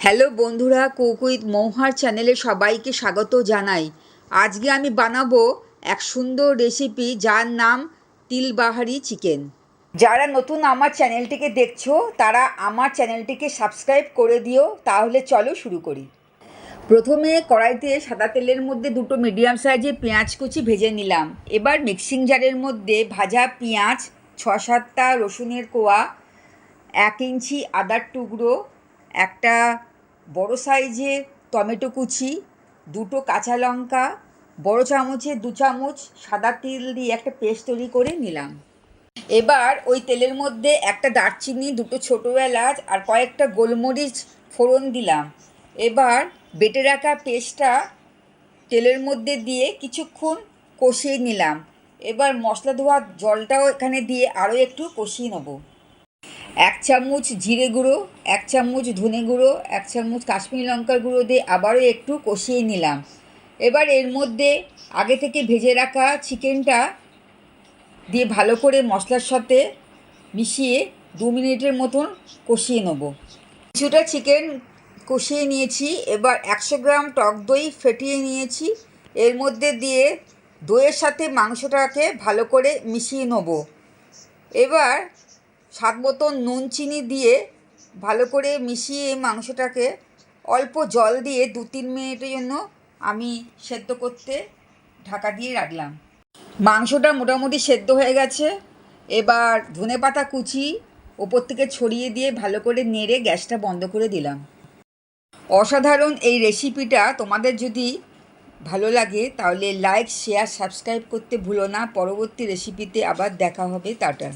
Hello বন্ধুরা কুকুইত মৌহার চ্যানেলে সবাইকে স্বাগত জানাই। আজকে আমি বানাবো এক সুন্দর রেসিপি যার নাম তিলবাহারি চিকেন। যারা নতুন আমার চ্যানেলটিকে দেখছ, তারা আমার চ্যানেলটিকে সাবস্ক্রাইব করে দিও, তাহলে চলো শুরু করি। প্রথমে কড়াইতে সাদা তেলের মধ্যে দুটো মিডিয়াম সাইজের পেঁয়াজ কুচি ভেজে নিলাম। এবার মিক্সিং জারের মধ্যে ভাজা পেঁয়াজ ছ সাতটা রসুনের কোয়া, এক ইঞ্চি আদার টুকরো, একটা বড় সাইজে টমেটো কুচি, দুটো কাঁচা লঙ্কা, বড় চামচে দু চামচ সাদা তিল দিয়ে একটা পেস্ট তৈরি করে নিলাম। এবার ওই তেলের মধ্যে একটা দারচিনি, দুটো ছোটো এলাচ আর কয়েকটা গোলমরিচ ফোড়ন দিলাম। এবার বেটে রাখা পেস্টটা তেলের মধ্যে দিয়ে কিছুক্ষণ কষিয়ে নিলাম। এবার মশলা ধোয়া জলটাও এখানে দিয়ে আরও একটু কষিয়ে নেব। এক চামচ জিরে গুঁড়ো, এক চামচ ধনে গুঁড়ো, এক চামচ কাশ্মীরি লঙ্কার গুঁড়ো দিয়ে আবারও একটু কষিয়ে নিলাম। এবার এর মধ্যে আগে থেকে ভেজে রাখা চিকেনটা দিয়ে ভালো করে মশলার সাথে মিশিয়ে দু মিনিটের মতন কষিয়ে নেব। কিছুটা চিকেন কষিয়ে নিয়েছি, এবার একশো গ্রাম টক দই ফেটিয়ে নিয়েছি। এর মধ্যে দিয়ে দইয়ের সাথে মাংসটাকে ভালো করে মিশিয়ে নেব। এবার স্বাদ মতন নুন চিনি দিয়ে ভালো করে মিশিয়ে মাংসটাকে অল্প জল দিয়ে দু তিন মিনিটের জন্য আমি সেদ্ধ করতে ঢাকা দিয়ে রাখলাম। মাংসটা মোটামুটি সেদ্ধ হয়ে গেছে। এবার ধনে পাতা কুচি ওপর থেকে ছড়িয়ে দিয়ে ভালো করে নেড়ে গ্যাসটা বন্ধ করে দিলাম। অসাধারণ এই রেসিপিটা তোমাদের যদি ভালো লাগে তাহলে লাইক, শেয়ার, সাবস্ক্রাইব করতে ভুলো না। পরবর্তী রেসিপিতে আবার দেখা হবে। টাটা।